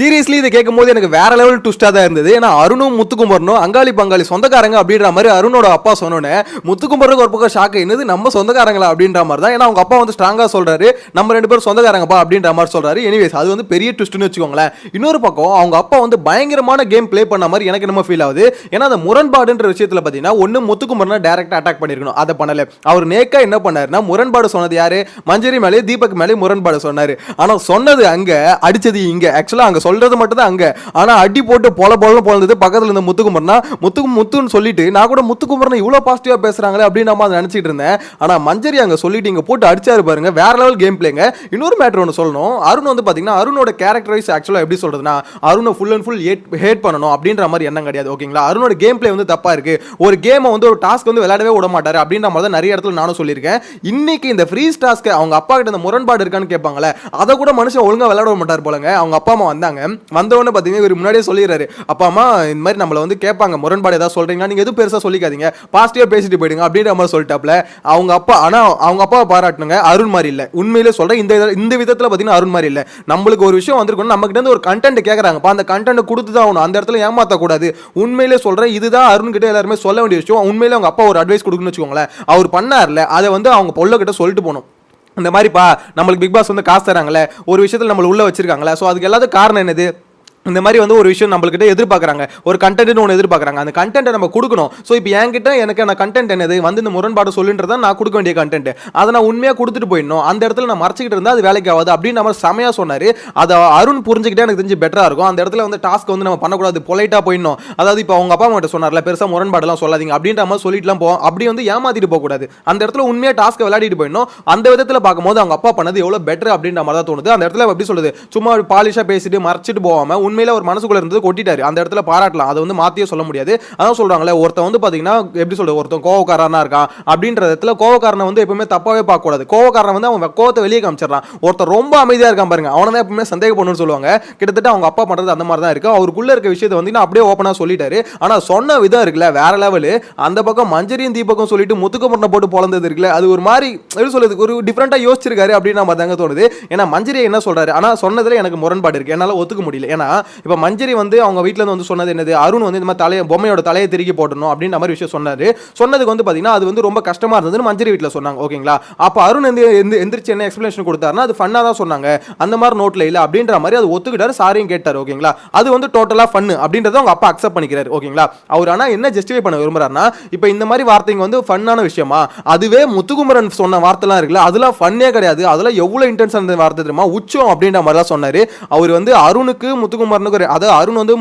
Seriously இதை கேட்கும் போது எனக்கு வேற லெவல் ட்விஸ்டாக தான் இருந்தது. ஏன்னா அருணும் முத்துக்குமரனும் அங்காளி பங்காளி சொந்தக்காரங்க அப்படின்ற மாதிரி அருணோட அப்பா சொன்னோன்னே முத்துக்குமரனுக்கு ஒரு பக்கம் ஷாக் என்னது? நம்ம சொந்தக்காரங்களா அப்படின்ற மாதிரி தான். ஏன்னா அவங்க அப்பா வந்து ஸ்ட்ராங்காக சொல்கிறாரு நம்ம ரெண்டு பேரும் சொந்தக்காரங்கப்பா அப்படின்ற மாதிரி சொல்கிறாரு எனிவேஸ் அது வந்து பெரிய ட்விஸ்ட்னு வச்சுக்கோங்களேன். இன்னொரு பக்கம் அவங்க அப்பா வந்து பயங்கரமான கேம் ப்ளே பண்ண மாதிரி எனக்கு நம்ம ஃபீல் ஆகுது. ஏன்னா அந்த முரண்பாடுன்ற விஷயத்தில் பார்த்தீங்கன்னா ஒன்று முத்துக்குமரனை டேரெக்டாக அட்டாக் பண்ணியிருக்கணும் அதை பண்ணலை. அவர் நேக்கா என்ன பண்ணாருன்னா முரண்பாடு சொன்னது யார்? மஞ்சரி மேலே தீபக் மேலே முரண்பாடு சொன்னார். ஆனால் சொன்னது அங்கே அடித்தது இங்கே. ஆக்சுவலாக அங்கே சொல்றது மட்டும் தான் அங்க. ஆனா அடி போட்டு பொல பொலன்னு பொழந்தது பக்கத்துல இருந்த முத்துக்குமரனா முத்துக்கு முத்துன்னு சொல்லிட்டு நான் கூட முத்துக்குமரனை இவ்வளோ பாசிட்டிவா பேசுறாங்களே அப்படின்னு நம்ம அதை நினைச்சிட்டு இருந்தேன். ஆனா மஞ்சரி அங்க சொல்லிட்டு இங்க போட்டு அடிச்சாரு பாருங்க. வேற லெவல் கேம் பிளேங்க இன்னொரு மேட்ரு ஒன்று சொல்லணும். அருண் வந்து பாத்தீங்கன்னா அருணோட கேரக்டர் வைஸ் ஆக்சுவலாக எப்படி சொல்றதுன்னா அருணை ஃபுல் அண்ட் ஃபுல் ஹேட் பண்ணணும் அப்படின்ற மாதிரி எண்ணம் கிடையாது ஓகேங்களா அருணோட கேம் பிளே வந்து தப்பா இருக்கு. ஒரு கேமை வந்து ஒரு டாஸ்க் வந்து விளையாடவே விட மாட்டாரு அப்படின்ற மாதிரி தான் நிறைய இடத்துல நானும் சொல்லியிருக்கேன். இன்னைக்கு இந்த ஃப்ரீஸ் டாஸ்க்கு அவங்க அப்பா கிட்ட இந்த முரண்பாடு இருக்கான்னு கேட்பாங்களே அதை கூட மனுஷன் ஒழுங்காக விளையாட மாட்டார் போலங்க. அவங்க அப்பா அம்மா வந்தாங்க. வந்தவொடனே பார்த்தீங்கன்னா இவர் முன்னாடியே சொல்லிடுறாரு. அப்பா அம்மா இந்த மாதிரி நம்மளை வந்து கேட்பாங்க. முரண்பாடு ஏதாவது சொல்றீங்களா? நீங்கள் எதுவும் பெருசாக சொல்லிக்காதீங்க. பாசிட்டிவாக பேசிட்டு போயிடுங்க அப்படின்ற மாதிரி சொல்லிட்டாப்ல. அவங்க அப்பா ஆனால் அவங்க அப்பாவை பாராட்டணுங்க அருண் மாதிரி இல்லை. உண்மையிலே சொல்கிறேன் இந்த இந்த விதத்தில் பார்த்தீங்கன்னா அருண் மாதிரி இல்லை. நம்மளுக்கு ஒரு விஷயம் வந்திருக்கணும் நம்ம கிட்ட ஒரு கண்டென்ட் கேட்கறாங்கப்பா அந்த கண்டென்ட் கொடுத்து தான் ஆகணும். அந்த இடத்துல ஏமாற்றக்கூடாது உண்மையிலே சொல்கிறேன் இதுதான் அருண் கிட்ட எல்லாருமே சொல்ல வேண்டிய விஷயம். உண்மையிலே அவங்க அப்பா ஒரு அட்வைஸ் கொடுக்குன்னு வச்சுக்கோங்களேன். அவர் பண்ணார்ல. அதை வந்து அவங்க பொள்ள சொல்லிட்டு போகணும். இந்த மாதிரிப்பா நம்மளுக்கு பிக் பாஸ் வந்து காசு தராங்களே ஒரு விஷயத்தில் நம்மளை உள்ளே வச்சிருக்காங்களே ஸோ அதுக்கு எல்லாத்துக்கும் காரணம் என்னது? இந்த மாதிரி வந்து ஒரு விஷயம் நம்மள்கிட்ட எதிர்பார்க்குறாங்க. ஒரு கண்டென்ட்னு ஒன்று எதிர்பார்க்குறாங்க. அந்த கண்டென்ட்டை நம்ம கொடுக்கணும். ஸோ இப்போ என்கிட்ட எனக்கு அந்த கண்டென்ட் என்னது? வந்து இந்த முரண்பாடு சொல்லுன்றதை நான் கொடுக்க வேண்டிய கண்டென்ட் அதை நான் உண்மையாக கொடுத்துட்டு போயிடணும். அந்த இடத்துல நான் மறைச்சிக்கிட்டு இருந்தால் அது வேலைக்கு ஆகாது அப்படின்னு நம்ம செமையாக சொன்னார். அதை அருண் புரிஞ்சுக்கிட்டே எனக்கு தெரிஞ்சு பெட்டராக இருக்கும். அந்த இடத்துல வந்து டாஸ்க் வந்து நம்ம பண்ணக்கூடாது. பொலைட்டாக போயிடணும். அதாவது இப்போ அவங்க அப்பா அம்மாட்ட சொன்னார்ல பெருசாக முரண்பாடெல்லாம் சொல்லாதீங்க. அப்படின்ற மாதிரி சொல்லிட்டுலாம் போவோம் அப்படி வந்து ஏமாத்திட்டு போகக்கூடாது. அந்த இடத்துல உண்மையாக டாஸ்க்கை விளையாடிட்டு போயிடணும். அந்த விதத்தில் பார்க்கும்போது அவங்க அப்பா பண்ணது எவ்வளோ பெட்டர் அப்படின்ற மாதிரி தான் தோணுது. அந்த இடத்துல எப்படி சொல்லுது சும்மா பாலிஷாக பேசிட்டு மறைச்சிட்டு போகாமல் உண்மையில ஒரு மனசுக்குள்ள இருந்தது கொட்டிட்டாரு. அந்த இடத்துல பாராட்டலாம். அதை வந்து மாத்தியே சொல்ல முடியாது. அதான் சொல்றாங்களே ஒருத்தன் வந்து பாத்தீங்கன்னா எப்படி சொல்றது ஒருத்தன் கோவக்காரனா இருக்கான் அப்படின்ற இடத்துல கோவக்காரனை வந்து எப்பவுமே தப்பாவே பார்க்க கூடாது கோவக்காரன் வந்து அவன் கோவத்தை வெளியே காமிச்சிடறான் ஒருத்தன் ரொம்ப அமைதியா இருக்கான் பாருங்க. அவனை தான் எப்பவுமே சந்தேகப்படணும்னு சொல்லுவாங்க. கிட்டத்தட்ட அவங்க அப்பா பண்றது அந்த மாதிரி தான் இருக்கு. அவருக்குள்ள இருக்க விஷயத்தை வந்து நான் அப்படியே ஓப்பனா சொல்லிட்டாரு. ஆனா சொன்ன விதம் இருக்குல்ல வேற லெவலு அந்த பக்கம் மஞ்சரியும் தீபகம் சொல்லிட்டு முத்துக்கு போட்டு பொழந்தது இருக்குல்ல அது ஒரு மாதிரி எப்படி சொல்றது ஒரு டிஃப்ரெண்டா யோசிச்சிருக்காரு அப்படின்னு நம்ம தாங்க தோணுது. ஏன்னா மஞ்சரி என்ன சொல்றாரு? ஆனா சொன்னதுல எனக்கு முரண்பாடு இருக்கு. என்னால ஒத்துக்க முடியல. ஏன்னா இப்போ மஞ்சரி வந்து அவங்க வீட்டிலேருந்து வந்து சொன்னது என்னது? அருண் வந்து இந்த மாதிரி தலையை பொம்மையோட தலையை திருக்கி போடணும் அப்படின்ற மாதிரி விஷயம் சொன்னார். சொன்னதுக்கு வந்து பார்த்தீங்கன்னா அது வந்து ரொம்ப கஷ்டமாக இருந்ததுன்னு மஞ்சரி வீட்டில் சொன்னாங்க ஓகேங்களா? அப்போ அருண் எந்த எந்த- எந்திரிச்சு என்ன எக்ஸ்பிளேஷன் கொடுத்தாருன்னா அது ஃபன்னாக தான் சொன்னாங்க. அந்த மாதிரி நோட்டில் இல்லை அப்படின்ற மாதிரி அது ஒத்துக்கிட்டாரு சாரியும் கேட்டார் ஓகேங்களா? அது வந்து டோட்டலாக ஃபன்னு அப்படின்றத அவங்க அப்பா அக்செப்ட் பண்ணிக்கிறாரு ஓகேங்களா? அவர் ஆனால் என்ன ஜஸ்டிஃபை பண்ண விரும்புறாருன்னா இப்போ இந்த மாதிரி வார்த்தைங்க வந்து ஃபன்னான விஷயமா? அதுவே முத்துகுமரன் சொன்ன வார்த்தைலாம் இருக்குல்ல அதெல்லாம் ஃபன்னே கிடையாது. அதெல்லாம் எவ்வளோ இன்டென்ஸ் அந்த வார்த்தை தெரியுமா? உச்சம் அப்படின்ற மாதிரி தான் சொன்னார். அவர் வந்து அருணுக்கு முத்துகுமரன் முத்துக்குமரனுக்கு ஒரு- அதாவது அருண் வந்து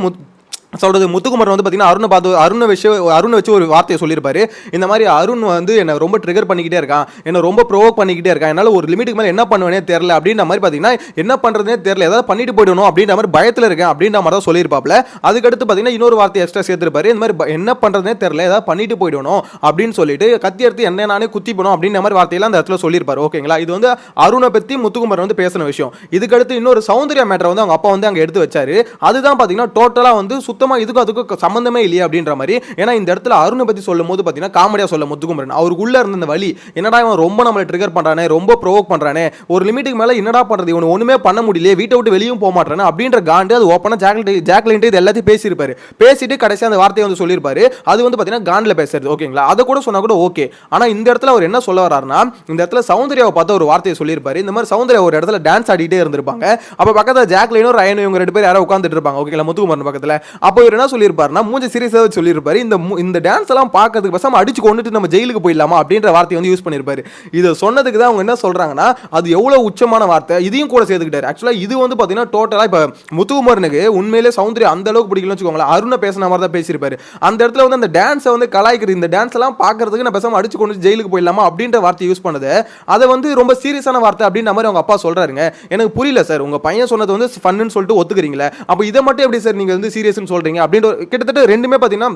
சொல்கிறது முத்துக்குமர் வந்து பார்த்தீங்கன்னா அருணை பார்த்து அருணை வச்சு அருணை வச்சு ஒரு வார்த்தையை சொல்லியிருப்பாரு. இந்த மாதிரி அருண் வந்து என்னை ரொம்ப ட்ரிகர் பண்ணிக்கிட்டே இருக்கான். என்னை ரொம்ப ப்ரோவோக் பண்ணிக்கிட்டே இருக்கான். என்னால் ஒரு லிமிட்டுக்கு மேலே என்ன பண்ணுவேனே தெரில அப்படின்ற மாதிரி பார்த்தீங்கன்னா என்ன பண்ணுறதுனே தெரியல. ஏதாவது பண்ணிட்டு போயிடணும் அப்படின்ற மாதிரி பயத்தில் இருக்கேன் அப்படின்ற மாதிரி தான் சொல்லியிருப்பாப்ல அதுக்கடுத்து பார்த்தீங்கன்னா இன்னொரு வார்த்தை எக்ஸ்ட்ரா சேர்த்துருப்பாரு. இந்த மாதிரி என்ன பண்ணுறதுனே தெரில ஏதாவது பண்ணிட்டு போயிடணும் அப்படின்னு சொல்லிட்டு கத்தி எடுத்து என்ன நானே குத்தி போனோம் அப்படின்ற மாதிரி வார்த்தையெல்லாம் அந்த இடத்துல சொல்லியிருப்பாரு. ஓகேங்களா? இது வந்து அருணை பற்றி முத்துக்குமர் வந்து பேசின விஷயம். இதுக்கடுத்து இன்னொரு சௌந்தர்யா மேட்டரை வந்து அவங்க அப்பா வந்து அங்கே எடுத்து வச்சாரு. அதுதான் பார்த்தீங்கன்னா டோட்டலாக வந்து சுத்தமாக இதுக்கும் அதுக்கும் சம்மந்தமே இல்லையா அப்படின்ற மாதிரி. ஏன்னா இந்த இடத்துல அருணை பற்றி சொல்லும் போது பார்த்தீங்கன்னா காமெடியாக சொல்ல முத்துக்குமரன். அவருக்குள்ளே இருந்த அந்த வழி என்னடா இவன் ரொம்ப நம்மளை ட்ரிகர் பண்ணுறானே ரொம்ப ப்ரோவோக் பண்ணுறானே ஒரு லிமிட்டுக்கு மேலே என்னடா பண்ணுறது இவன் ஒன்றுமே பண்ண முடியல வீட்டை விட்டு வெளியும் போக மாட்டானே அப்படின்ற காண்டு அது ஓப்பனாக ஜாக்லின் ஜாக்லின்ட்டு இது எல்லாத்தையும் பேசியிருப்பாரு. பேசிட்டு கடைசி அந்த வார்த்தையை வந்து சொல்லியிருப்பாரு. அது வந்து பார்த்தீங்கன்னா காண்டில் பேசுறது ஓகேங்களா அதை கூட சொன்னால் கூட ஓகே ஆனால் இந்த இடத்துல அவர் என்ன சொல்ல வர்றாருன்னா இந்த இடத்துல சௌந்தர்யாவை பார்த்து ஒரு வார்த்தையை சொல்லியிருப்பாரு. இந்த மாதிரி சௌந்தர்யா ஒரு இடத்துல டான்ஸ் ஆடிட்டே இருந்திருப்பாங்க. அப்போ பக்கத்தில் ஜாக்லினும் ரயனும் இவங்க ரெண்டு பேர் யாரோ உட்காந்துட்டு இருப்பாங்க ஓகேங்களா முத்துக்குமரன் பக்கத்தில்? அப்போ இவர் என்ன சொல்லியிருப்பாருன்னா மூஞ்ச சீரியஸாக சொல்லியிருப்பாரு. இந்த இந்த டான்ஸ் எல்லாம் பார்க்கறதுக்கு பேசாம அடிச்சு கொண்டுட்டு நம்ம ஜெயிலுக்கு போயிடலாமா அப்படின்ற வார்த்தையை வந்து யூஸ் பண்ணியிருப்பாரு. இதை சொன்னதுக்கு தான் அவங்க என்ன சொல்கிறாங்கன்னா அது எவ்வளோ உச்சமான வார்த்தை. இதையும் கூட சேர்த்துக்கிட்டாரு. ஆக்சுவலாக இது வந்து பார்த்தீங்கன்னா டோட்டலாக இப்போ முத்துகுமரனுக்கு உண்மையிலே சௌந்தர்யா அந்த அளவுக்கு பிடிக்கலன்னு வச்சுக்கோங்களேன். அருணை பேசின மாதிரி தான் பேசியிருப்பாரு. அந்த இடத்துல வந்து அந்த டான்ஸை வந்து கலாய்க்கிறது இந்த டான்ஸ் எல்லாம் பார்க்கறதுக்கு நான் பேசாம அடிச்சு கொண்டு ஜெயிலுக்கு போயிடலாமா அப்படின்ற வார்த்தை யூஸ் பண்ணது. அதை வந்து ரொம்ப சீரியஸான வார்த்தை அப்படின்ற மாதிரி அவங்க அப்பா சொல்கிறாருங்க எனக்கு புரியல சார். உங்கள் பையன் சொன்னது வந்து ஃபன்னு சொல்லிட்டு ஒத்துக்கிறீங்களே. அப்போ இதை மட்டும் எப்படி சார் நீங்கள் வந்து சீரியஸ்னு சொல்கிறீங்க அப்படின்ற கிட்டத்தட்ட ரெண்டுமே பார்த்தீங்கன்னா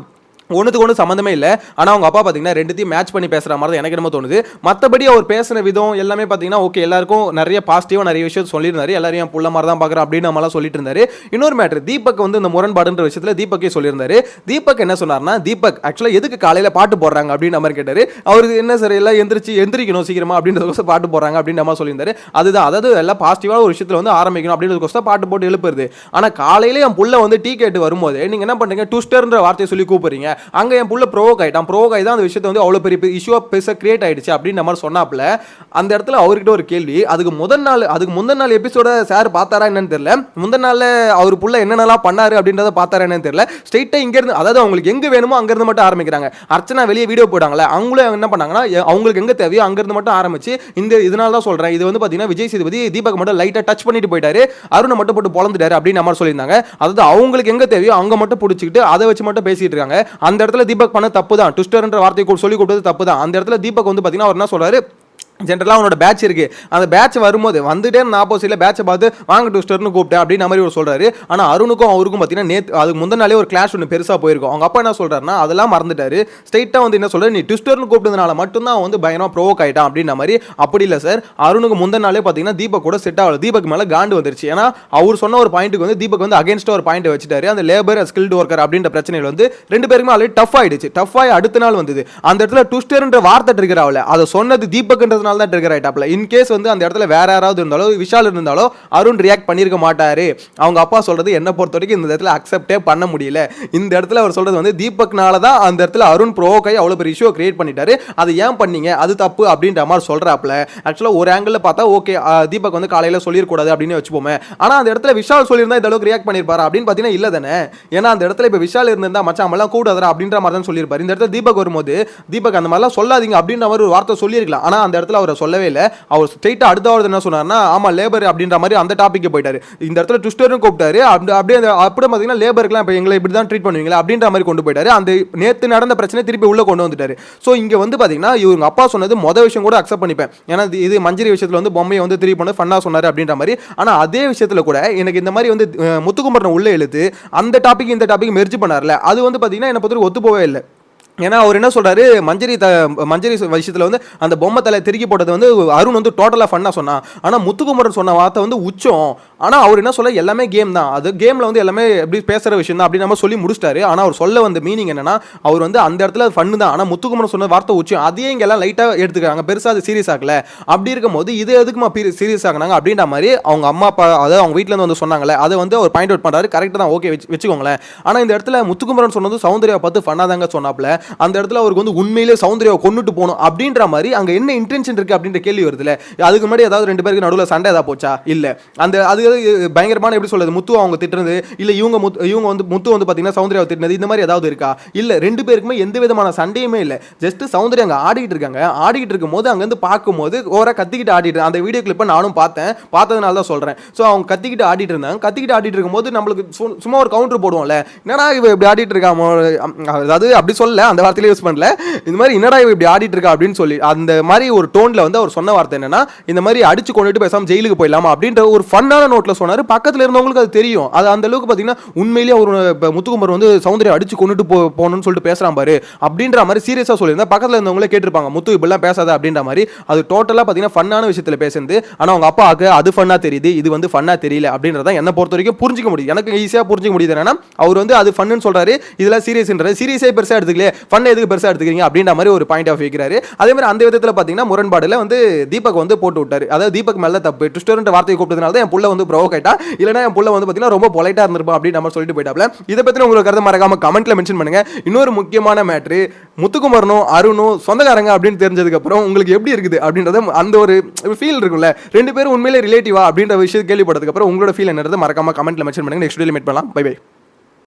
ஒன்றுத்துக்கு ஒன்று சம்மந்தமே இல்லை. ஆனால் அவங்க அப்பா பார்த்தீங்கன்னா ரெண்டுத்தையும் மேட்ச் பண்ணி பேசுகிற மாதிரி தான் எனக்கு என்னமோ தோணுது. மற்றபடி அவர் பேசின விதம் எல்லாமே பார்த்தீங்கன்னா ஓகே எல்லாருக்கும் நிறைய பாசிட்டிவாக நிறைய விஷயம் சொல்லியிருந்தாரு. எல்லாரையும் புள்ள மாதிரி தான் பார்க்குறேன் அப்படின்னு நம்மளாம் சொல்லிட்டு இருந்தாரு. இன்னொரு மேட்ரு தீபக் வந்து இந்த முரண்பாடுன்ற விஷயத்தில் தீபக்கே சொல்லியிருந்தாரு. தீபக் என்ன சொன்னார்னா தீபக் ஆக்சுவலாக எதுக்கு காலையில் பாட்டு போடுறாங்க? அப்படின்னு நம்ம கேட்டார். அவருக்கு என்ன சார் எல்லாம் எந்திரிச்சு எந்திரிக்கணும் சீக்கிரமா அப்படின்றதுக்கோசம் பாட்டு போடுறாங்க அப்படின்னு நம்ம சொல்லியிருந்தாரு. அதுதான் அதாவது எல்லாம் பாசிட்டிவாக ஒரு விஷயத்தில் வந்து ஆரம்பிக்கணும் அப்படின்றதுக்கோசம் பாட்டு போட்டு எழுப்புறது. ஆனால் காலையில என் புள்ள வந்து டீ கேட்டு வரும்போது நீங்கள் என்ன பண்ணுறீங்க டுஸ்டர்ன்ற வார்த்தையை சொல்லி கூப்பிடுறீங்க. அங்கே என் புள்ள ப்ரோவோக் ஆகிட்டான் ப்ரோவோக் ஆகி தான் அந்த விஷயத்தை வந்து அவ்வளோ பெரிய இஷ்யூவாக பெருசாக கிரியேட் ஆகிடுச்சு அப்படின்னு நம்ம சொன்னாப்புல. அந்த இடத்துல அவர்கிட்ட ஒரு கேள்வி. அதுக்கு முதல் நாள் அதுக்கு முந்தின நாள் எபிசோட சார் பார்த்தாரா என்னன்னு தெரியல. முந்தின நாள் அவர் புள்ள என்னென்னலாம் பண்ணாரு அப்படின்றத பார்த்தாரா என்னன்னு தெரியல. ஸ்ட்ரெயிட்டாக இங்கேருந்து அதாவது அவங்களுக்கு எங்கே வேணுமோ அங்கேருந்து மட்டும் ஆரம்பிக்கிறாங்க. அர்ச்சனா வெளியே வீடியோ போட்டாங்களே அவங்களும் என்ன பண்ணாங்கன்னா அவங்களுக்கு எங்கே தேவையோ அங்கேருந்து மட்டும் ஆரம்பிச்சு இந்த இதனால தான் சொல்கிறேன் இது வந்து பார்த்தீங்கன்னா விஜய் சேதுபதி தீபக் மட்டும் லைட்டாக டச் பண்ணிட்டு போயிட்டாரு. அருணை மட்டும் போட்டு பொழந்துட்டாரு அப்படின்னு நம்ம சொல்லியிருந்தாங்க. அதாவது அவங்களுக்கு எங்கே தேவையோ அங்கே மட்டும் பிடிச்சிக்கிட்டு அதை வச்சு மட்டும் பேசிட்டு இருக்காங்க. அந்த இடத்துல தீபக் பண்ண தப்பு தான் ட்விஸ்டர்ன்ற வார்த்தையை கூட சொல்லி கொடுத்தது தப்பு தான் அந்த இடத்துல தீபக் வந்து பார்த்தீங்கன்னா அவர் என்ன சொல்கிறாரு ஜென்ரலாக அவனோட பேட்ச் இருக்குது அந்த பேட்ச் வரும்போது வந்துட்டே நான் ஆப்போசிட்டில் பேட்சை பார்த்து வாங்க டுஸ்டர்னு கூப்பிட்டேன் அப்படின்னு மாதிரி ஒரு சொல்கிறாரு ஆனால் அருணுக்கும் அவருக்கும் பார்த்தீங்கன்னா நேற்று அதுக்கு முந்தின நாளே ஒரு கிளாஷ் ஒன்று பெருசாக போயிருக்கும். அவங்க அப்பா என்ன சொல்கிறாருன்னா அதெல்லாம் மறந்துட்டாரு. ஸ்ட்ரைட்டாக வந்து என்ன சொல்கிறார் நீ ட்விஸ்டர்னு கூப்பிட்டதுனால மட்டும்தான் அவன் வந்து பயணம் ப்ரோவோக் ஆகிட்டான் அப்படின்ற மாதிரி. அப்படி இல்லை சார் அருணுக்கு முந்தின நாளே பார்த்தீங்கன்னா தீபக் கூட செட் ஆகல. தீபக் மேலே காண்டு வந்துருச்சு. ஏன்னா அவர் சொன்ன ஒரு பாயிண்ட்டுக்கு வந்து தீபக் வந்து அகேன்ஸ்டாக ஒரு பாயிண்ட் வச்சுட்டாரு. அந்த லேபர் ஸ்கில்டு ஒர்க்கர் அப்படின்ற பிரச்சனைகள் வந்து ரெண்டு பேருக்குமே ஆல்ரெடி டஃப் ஆயிடுச்சு. டஃப் ஆகி அடுத்த நாள் வந்தது. அந்த இடத்துல ட்விஸ்டர்ன்ற வார்த்தை ட்ரிகர் ஆகல. அதை சொன்னது தீபக்ன்றதுனால தான் ட்ரிகர் ஆகிட்டாப்ல இன்கேஸ் வந்து அந்த இடத்துல வேற யாராவது இருந்தாலோ விஷால் இருந்தாலோ அருண் ரியாக்ட் பண்ணியிருக்க மாட்டாரு. அவங்க அப்பா சொல்றது என்ன பொறுத்த வரைக்கும் இந்த இடத்துல அக்செப்டே பண்ண முடியல. இந்த இடத்துல அவர் சொல்றது வந்து தீபக்னால தான் அந்த இடத்துல அருண் ப்ரோக்காய் அவ்வளோ பெரிய இஷ்யூ கிரியேட் பண்ணிட்டாரு. அது ஏன் பண்ணீங்க? அது தப்பு அப்படின்ற மாதிரி சொல்றாப்ல ஆக்சுவலாக ஒரு ஆங்கிளில் பார்த்தா ஓகே தீபக் வந்து காலையில சொல்லிடக்கூடாது அப்படின்னு வச்சுப்போமே. ஆனால் அந்த இடத்துல விஷால் சொல்லியிருந்தா இந்த அளவுக்கு ரியாக்ட் பண்ணியிருப்பாரு அப்படின்னு பார்த்தீங்கன்னா இல்லை தானே. ஏன்னா அந்த இடத்துல இப்போ விஷால் இருந்தால் மச்சான் நம்மளாம் கூடாதரா அப்படின்ற மாதிரி தான் சொல்லியிருப்பார். இந்த இடத்துல தீபக் வரும்போது தீபக் அந்த மாதிரிலாம் சொல்லாதீங்க அப்படின்ற மாதிரி ஒரு வார்த்தை சொல்லியிருக்கலாம். ஆனால் அந்த இடத்துல அவர் சொல்லவே இல்லை. அவர் ஸ்ட்ரெயிட்டாக அவர் என்ன சொன்னார்னா ஆமா லேபர் அப்படின்ற மாதிரி அந்த டாப்பிக்கு போயிட்டாரு. இந்த இடத்துல ட்விஸ்டரும் கூப்பிட்டாரு. அப்படி அப்படியே அப்படியே பார்த்தீங்கன்னா லேபருக்குலாம் இப்போ எங்களை இப்படி தான் ட்ரீட் பண்ணுவீங்களா அப்படின்ற மாதிரி கொண்டு போயிட்டாரு. அந்த நேற்று நடந்த பிரச்சனை திருப்பி உள்ள கொண்டு வந்துட்டாரு. ஸோ இங்கே வந்து பார்த்தீங்கன்னா இவங்க அப்பா சொன்னது மொதல் விஷயம் கூட அக்செப்ட் பண்ணிப்பேன். ஏன்னா இது- மஞ்சரி விஷயத்தில் வந்து பொம்மையை வந்து திருப்பி பண்ண ஃபன்னாக சொன்னார் அப்படின்ற மாதிரி. ஆனால் அதே விஷயத்தில் கூட எனக்கு இந்த மாதிரி வந்து முத்துக்குமரனை உள்ளே எழுத்து அந்த டாபிக் இந்த டாபிக் மெர்ஜ் பண்ணார்ல அது வந்து பார்த்தீங்கன்னா என்னை பொறுத்த ஒத்து போவே இல்லை. ஏன்னா அவர் என்ன சொல்கிறாரு மஞ்சரி த மஞ்சரி விஷயத்தில் வந்து அந்த பொம்மை தலை திருக்கி போட்டது வந்து அருண் வந்து டோட்டலாக ஃபன்னாக சொன்னான். ஆனால் முத்துக்குமரன் சொன்ன வார்த்தை வந்து உச்சம். ஆனால் அவர் என்ன சொல்ல எல்லாமே கேம் தான். அது கேமில் வந்து எல்லாமே எப்படி பேசுகிற விஷயம் தான் அப்படின்னு நம்ம சொல்லி முடிச்சிட்டாரு. ஆனால் அவர் சொல்ல வந்த மீனிங் என்னன்னா அவர் வந்து அந்த இடத்துல ஃபன்னு தான். ஆனால் முத்துக்குமரன் சொன்ன வார்த்தை உச்சம் அதையே இங்கே எல்லாம் லைட்டாக எடுத்துக்கிறாங்க. பெருசாக அது சீரியஸ் ஆகல. அப்படி இருக்கும்போது இது எதுக்குமா சீரியஸ் ஆகினாங்க? அப்படின்ற மாதிரி அவங்க அம்மா அப்பா அதாவது அவங்க வீட்டிலேருந்து வந்து சொன்னாங்களே அதை வந்து அவர் பாயிண்ட் அவுட் பண்ணுறாரு கரெக்டாக தான் ஓகே வச்சு வச்சுக்கோங்களேன். ஆனால் இந்த இடத்துல முத்துக்குமரன் சொன்னது சௌந்தர்யா பார்த்து ஃபன்னாதாங்க சொன்னாப்ல அந்த இடத்துல அவருக்கு வந்து உண்மையிலே சௌந்தர்யாவை கொண்டுட்டு போகணும் அப்படின்ற மாதிரி அங்கே என்ன இன்டென்ஷன் இருக்குது அப்படின்ற கேள்வி வருதுல அதுக்கு முன்னாடி ஏதாவது ரெண்டு பேருக்கு நடுவில் சண்டை ஏதாவது போச்சா? இல்லை. அந்த அது அதாவது பயங்கரமான எப்படி சொல்றது முத்து அவங்க திட்டுறது இல்ல இவங்க முத்து இவங்க வந்து முத்து வந்து பாத்தீங்கன்னா சௌந்தர்யாவை திட்டினது இந்த மாதிரி ஏதாவது இருக்கா? இல்ல ரெண்டு பேருக்குமே எந்த விதமான சண்டையுமே இல்ல. ஜஸ்ட் சௌந்தர்யா அங்க ஆடிட்டு இருக்காங்க. ஆடிட்டு இருக்கும்போது அங்க இருந்து பார்க்கும்போது ஓரா கத்திக்கிட்டு ஆடிட்டு அந்த வீடியோ கிளிப்பை நானும் பார்த்தேன். பார்த்ததுனால தான் சொல்றேன். ஸோ அவங்க கத்திக்கிட்டு ஆடிட்டு இருந்தாங்க. கத்திக்கிட்டு ஆடிட்டு இருக்கும்போது நம்மளுக்கு சும்மா ஒரு கவுண்டர் போடுவோம்ல. என்னடா இவ இப்படி ஆடிட்டு இருக்கா? அதாவது அப்படி சொல்லல. அந்த வார்த்தையில யூஸ் பண்ணல. இந்த மாதிரி என்னடா இவ இப்படி ஆடிட்டு இருக்கா அப்படின்னு சொல்லி அந்த மாதிரி ஒரு டோன்ல வந்து அவர் சொன்ன வார்த்தை என்னன்னா இந்த மாதிரி அடிச்சு கொண்டுட்டு பேசாம ஜெயிலுக்கு போயிடலாமா அப்படின்ற ஒரு ஃபன்னான நோட்ல சொன்னாரு. பக்கத்துல இருந்தவங்களுக்கு அது தெரியும். அது அந்த அளவுக்கு பாத்தீங்கன்னா உண்மையிலேயே ஒரு இப்போ முத்துக்குமர் வந்து சௌந்தர்யா அடிச்சு கொண்டுட்டு போ போகணும்னு சொல்லிட்டு பேசுறான் பாரு. அப்படின்ற மாதிரி சீரியஸா சொல்லியிருந்தா பக்கத்துல இருந்தவங்களே கேட்டிருப்பாங்க. முத்து இப்படிலாம் பேசாத அப்படின்ற மாதிரி. அது டோட்டலா பாத்தீங்கன்னா ஃபன்னான விஷயத்துல பேசுறது ஆனா அவங்க அப்பாவுக்கு அது ஃபன்னாக தெரியுது இது வந்து ஃபன்னாக தெரியல அப்படின்றத என்ன பொறுத்த வரைக்கும் புரிஞ்சிக்க முடியுது. எனக்கு ஈஸியா புரிஞ்சிக்க முடியுது என்னன்னா அவர் வந்து அது ஃபன்னு சொல்றாரு இதெல்லாம் சீரியஸ்ன்றது சீரியஸே பெருசா எடுத்துக்கல ஃபன் எதுக்கு பெருசாக எடுத்துக்கிறீங்க அப்படின்ற மாதிரி ஒரு பாயிண்ட் ஆஃப் வைக்கிறாரு. அதே மாதிரி அந்த விதத்தில் பார்த்தீங்கன்னா முரண்பாடுல வந்து தீபக் வந்து போட்டு விட்டார். அதாவது தீபக் மேல தப்பு. ட்விஸ்டர்ன்ற வார்த்தையை கூப்பிட்டதுனால தான் என் புள்ள வந்து ப்ரோக் ஆயிட்டா இல்லைன்னா என் புள்ள வந்து பாத்தீங்கன்னா ரொம்ப பொலைட்டாக இருந்திருப்பா அப்படின்னு நம்ம சொல்லிட்டு போயிட்டாப்ல. இதை பத்தி உங்களுக்கு கருத்து மறக்காம கமெண்ட்ல மென்ஷன் பண்ணுங்க. இன்னொரு முக்கியமான மேட்ரு முத்துக்குமரனும் அருணும் சொந்தக்காரங்க அப்படின்னு தெரிஞ்சதுக்கு அப்புறம் உங்களுக்கு எப்படி இருக்குது அப்படின்றத அந்த ஒரு ஃபீல் இருக்கும்ல. ரெண்டு பேரும் உண்மையிலே ரிலேட்டிவா அப்படின்ற விஷயம் கேள்விப்பட்டதுக்கப்புறம் உங்களோட ஃபீல் என்னது மறக்காம கமெண்ட்ல மென்ஷன் பண்ணுங்க. நெக்ஸ்ட் வீடியோ மீட் பண்ணலாம். Bye bye